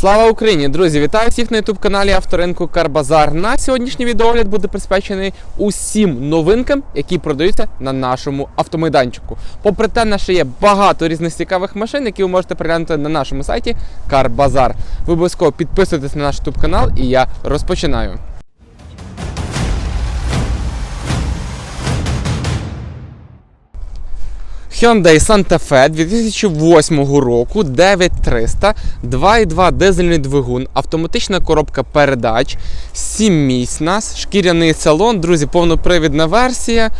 Слава Україні! Друзі, вітаю всіх на ютуб-каналі Авторинку Карбазар. На сьогоднішній відеогляд буде присвячений усім новинкам, які продаються на нашому автомайданчику. Попри те, на що є багато різних цікавих машин, які ви можете переглянути на нашому сайті Карбазар. Ви обов'язково підписуйтесь на наш ютуб канал, і я розпочинаю. Hyundai Santa Fe 2008 року 9300, 2,2 дизельний двигун, автоматична коробка передач, 7 місць нас, шкіряний салон, друзі, повнопривідна версія.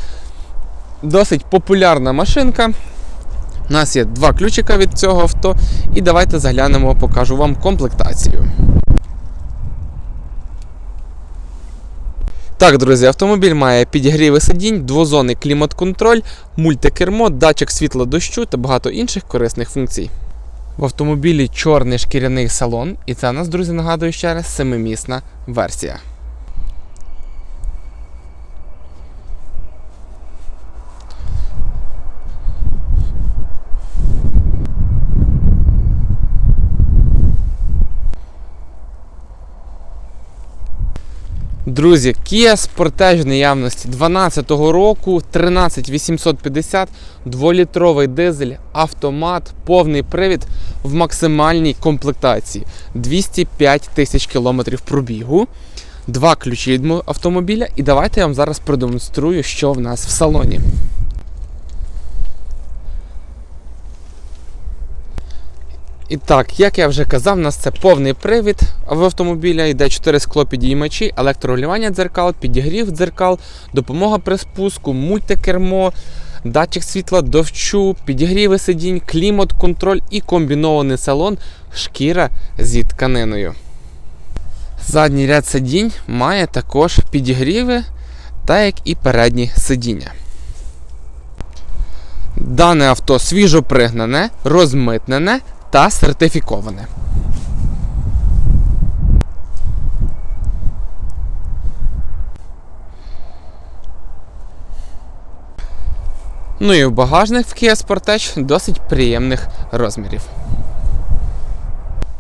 Досить популярна машинка. У нас є два ключика від цього авто. І давайте заглянемо, покажу вам комплектацію. Так, друзі, автомобіль має підігріви сидінь, двозонний клімат-контроль, мультикермо, датчик світла дощу та багато інших корисних функцій. В автомобілі чорний шкіряний салон, і це нас, друзі, нагадую ще раз, семимісна версія. Друзі, Kia Sportage наявності 12 року, 13850, 2-літровий дизель, автомат, повний привід в максимальній комплектації. 205 тисяч кілометрів пробігу. Два ключі від автомобіля. І давайте я вам зараз продемонструю, що в нас в салоні. І так, як я вже казав, у нас це повний привід в автомобіля, йде 4 склопідіймачі, електрорегулювання дзеркал, підігрів дзеркал, допомога при спуску, мультикермо, датчик світла дощу, підігріви сидінь, клімат, контроль і комбінований салон, шкіра зі тканиною. Задній ряд сидінь має також підігріви, так як і передні сидіння. Дане авто свіжо пригнане, розмитнене та сертифіковане. Ну і в багажник в Kia Sportage досить приємних розмірів.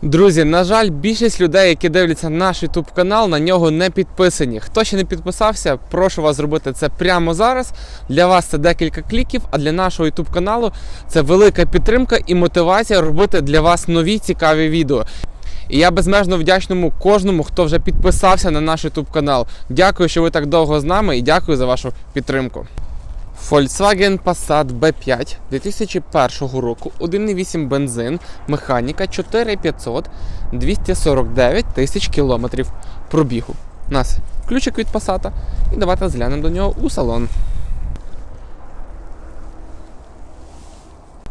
Друзі, на жаль, більшість людей, які дивляться наш YouTube канал, на нього не підписані. Хто ще не підписався, прошу вас зробити це прямо зараз. Для вас це декілька кліків, а для нашого YouTube каналу це велика підтримка і мотивація робити для вас нові цікаві відео. І я безмежно вдячному кожному, хто вже підписався на наш YouTube канал. Дякую, що ви так довго з нами, і дякую за вашу підтримку. Volkswagen Passat B5 2001 року, 1,8 бензин, механіка 4500, 249 тисяч кілометрів пробігу. У нас ключик від Passat, і давайте зглянемо до нього у салон.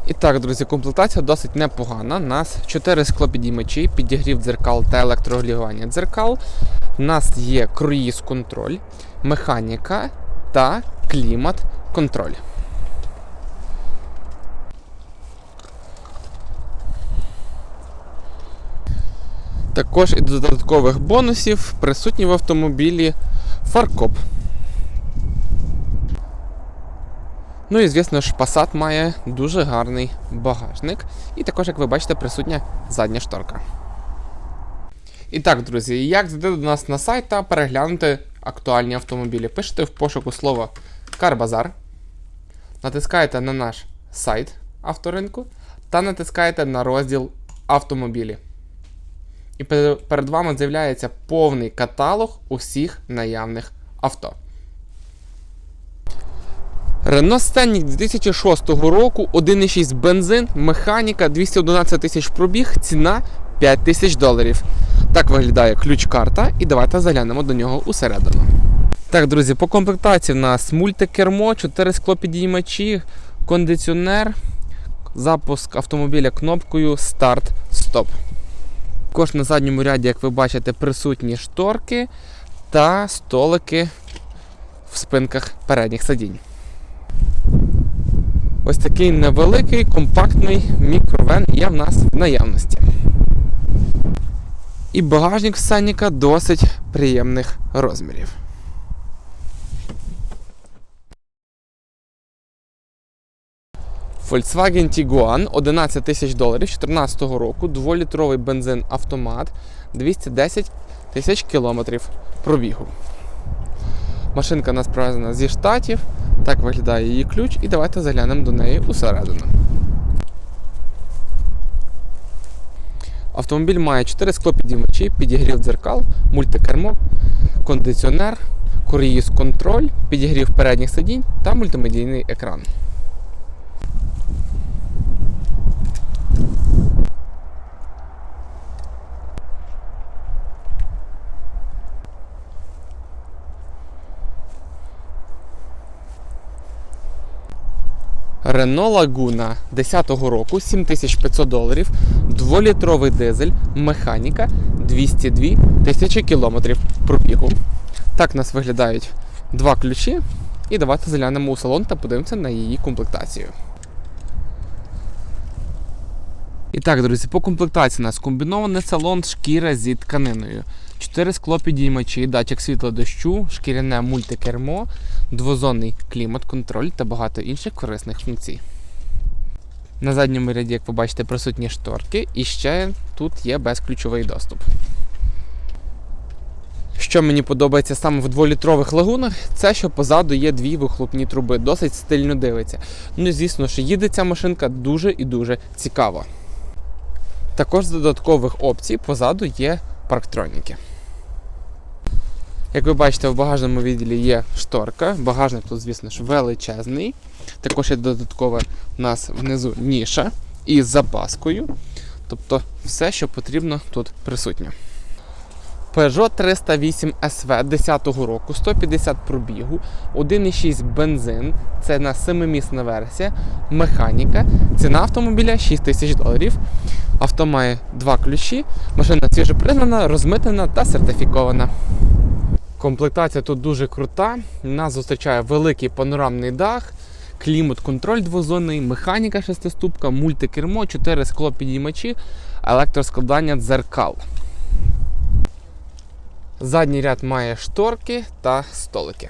І так, друзі, комплектація досить непогана. У нас 4 склопідіймачі, підігрів дзеркал та електрорегулювання дзеркал. У нас є круїз контроль, механіка та клімат контроль. Також і до додаткових бонусів присутні в автомобілі фаркоп. Ну і звісно ж, Passat має дуже гарний багажник. І також, як ви бачите, присутня задня шторка. І так, друзі, як зайти до нас на сайт та переглянути актуальні автомобілі? Пишете в пошуку слово Карбазар, натискаєте на наш сайт авторинку та натискаєте на розділ Автомобілі. І перед вами з'являється повний каталог усіх наявних авто. Renault Scenic 2006 року, 1,6 бензин, механіка, 211 тисяч пробіг, ціна 5 тисяч доларів. Так виглядає ключ-карта, і давайте заглянемо до нього усередину. Так, друзі, по комплектації в нас мультикермо, 4 склопідіймачі, кондиціонер, запуск автомобіля кнопкою старт-стоп. Також на задньому ряді, як ви бачите, присутні шторки та столики в спинках передніх сидінь. Ось такий невеликий компактний мікровен є в нас в наявності. І багажник в Саніка досить приємних розмірів. Volkswagen Tiguan 11 тисяч доларів 2014 року, 2-літровий бензин автомат, 210 тисяч кілометрів пробігу. Машинка у нас привезена зі штатів. Так виглядає її ключ, і давайте заглянемо до неї усередину. Автомобіль має 4 склопідіймачі, підігрів дзеркал, мультикермо, кондиціонер, круїз контроль, підігрів передніх сидінь та мультимедійний екран. Renault Laguna 10-го року 7500 доларів, 2-літровий дизель, механіка 202 тисячі кілометрів пробігу. Так нас виглядають два ключі. І давайте заглянемо у салон та подивимося на її комплектацію. І так, друзі, по комплектації у нас комбінований салон шкіра зі тканиною. 4 склопідіймачі, датчик світла дощу, шкіряне мультикермо, двозонний клімат-контроль та багато інших корисних функцій. На задньому ряді, як ви бачите, присутні шторки, і ще тут є безключовий доступ. Що мені подобається саме в дволітрових лагунах, це що позаду є дві вихлопні труби, досить стильно дивиться. Ну звісно, що їде ця машинка дуже і дуже цікаво. Також з додаткових опцій позаду є парктроніки. Як ви бачите, в багажному відділі є шторка. Багажник тут, звісно ж, величезний. Також є додаткова у нас внизу ніша із запаскою. Тобто все, що потрібно, тут присутнє. Peugeot 308 SV 10 року, 150 пробігу, 1,6 бензин, це на 7-місна версія, механіка. Ціна автомобіля 6 тисяч доларів. Авто має два ключі, машина свіжопригнана, розмитнена та сертифікована. Комплектація тут дуже крута. Нас зустрічає великий панорамний дах, клімат-контроль двозонний, механіка шестиступка, мультикермо, 4 склопідіймачі, електроскладання дзеркал. Задній ряд має шторки та столики.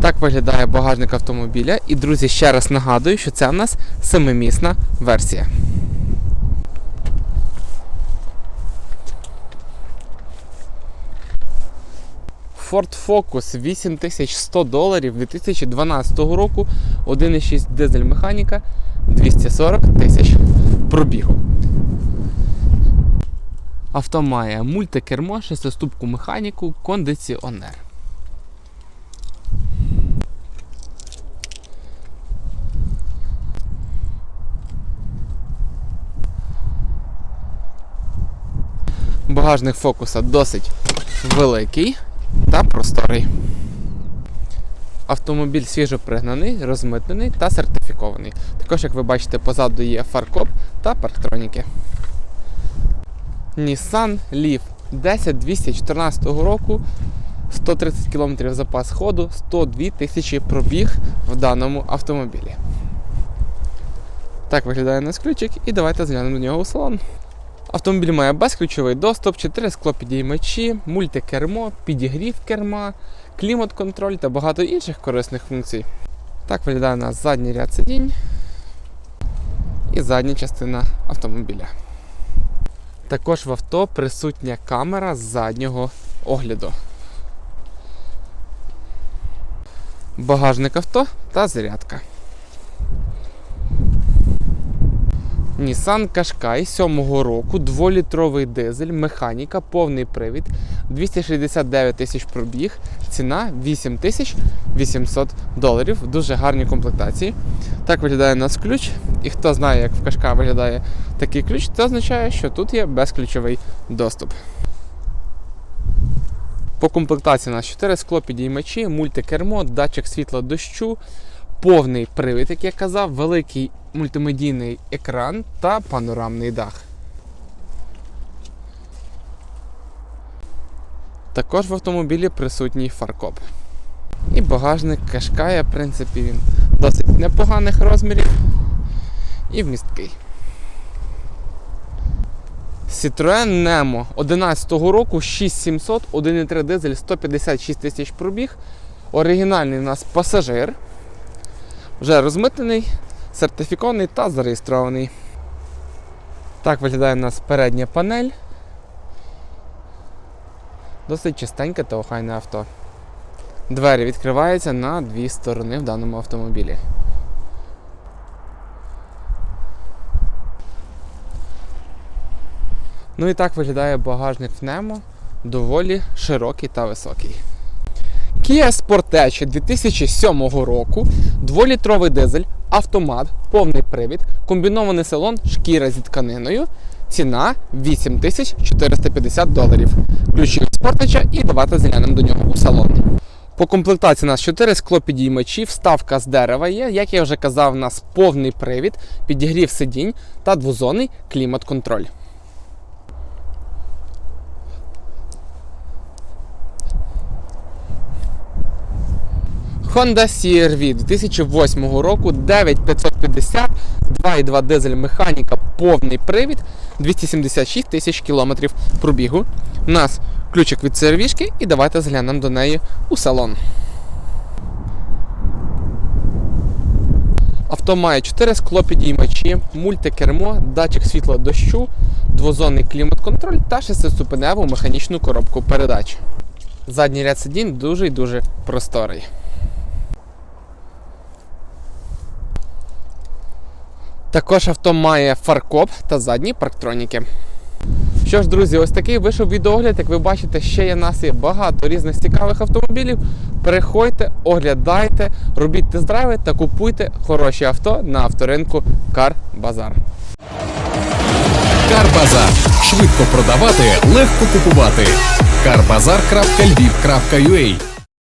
Так виглядає багажник автомобіля. І, друзі, ще раз нагадую, що це в нас семимісна версія. Ford Focus 8100 доларів 2012 року, 1,6 дизель механіка, 240 тисяч пробігу. Авто має мультикермо, шестиступку механіку, кондиціонер. Багажник фокуса досить великий та просторий. Автомобіль свіжопригнаний, розмитнений та сертифікований. Також, як ви бачите, позаду є фаркоп та парктроніки. Nissan Leaf 10 214 року, 130 км запас ходу, 102 тисячі пробіг в даному автомобілі. Так виглядає наш ключик і давайте зглянемо до нього у салон. Автомобіль має безключовий доступ, 4 склопідіймачі, мультикермо, підігрів керма, клімат-контроль та багато інших корисних функцій. Так виглядає у нас задній ряд сидінь і задня частина автомобіля. Також в авто присутня камера з заднього огляду. Багажник авто та зарядка. Nissan Qashqai 7-го року, 2-літровий дизель, механіка, повний привід, 269 тисяч пробіг, ціна 8 тисяч 800 доларів. Дуже гарні комплектації. Так виглядає у нас ключ. І хто знає, як в Qashqai виглядає такий ключ, це означає, що тут є безключовий доступ. По комплектації у нас 4 склопідіймачі, мультикермо, датчик світла дощу, повний привід, як я казав, великий мультимедійний екран та панорамний дах. Також в автомобілі присутній фаркоп. І багажник Кашкая, в принципі, він досить непоганих розмірів і вмісткий. Citroen Nemo 11 року 6700, 1,3 дизель, 156 тисяч пробіг. Оригінальний у нас пасажир. Вже розмитнений, сертифікований та зареєстрований. Так виглядає у нас передня панель. Досить чистеньке та охайне авто. Двері відкриваються на дві сторони в даному автомобілі. Ну і так виглядає багажник в Nemo, доволі широкий та високий. Kia Sportage 2007 року, 2-літровий дизель, автомат, повний привід, комбінований салон, шкіра зі тканиною. Ціна 8450 доларів. Ключі від Sportage і давайте заглянемо до нього у салон. По комплектації у нас 4 склопідіймачі, вставка з дерева є. Як я вже казав, у нас повний привід, підігрів сидінь та двозонний клімат-контроль. Honda CR-V 2008 року 9550, 2,2 дизель механіка, повний привід, 276 тисяч кілометрів пробігу. У нас ключик від CR-V і давайте зглянемо до неї у салон. Авто має 4 склопідіймачі, мультикермо, датчик світла дощу, двозонний клімат-контроль та шестиступеневу механічну коробку передач. Задній ряд сидінь дуже і дуже просторий. Також авто має фаркоп та задні парктроніки. Що ж, друзі, ось такий вийшов відеогляд. Як ви бачите, ще є нас є багато різних цікавих автомобілів. Переходьте, оглядайте, робіть тест-драйви та купуйте хороші авто на авторинку Bazaar. Карбазар. Швидко продавати, легко купувати. Карбазар.львів.ua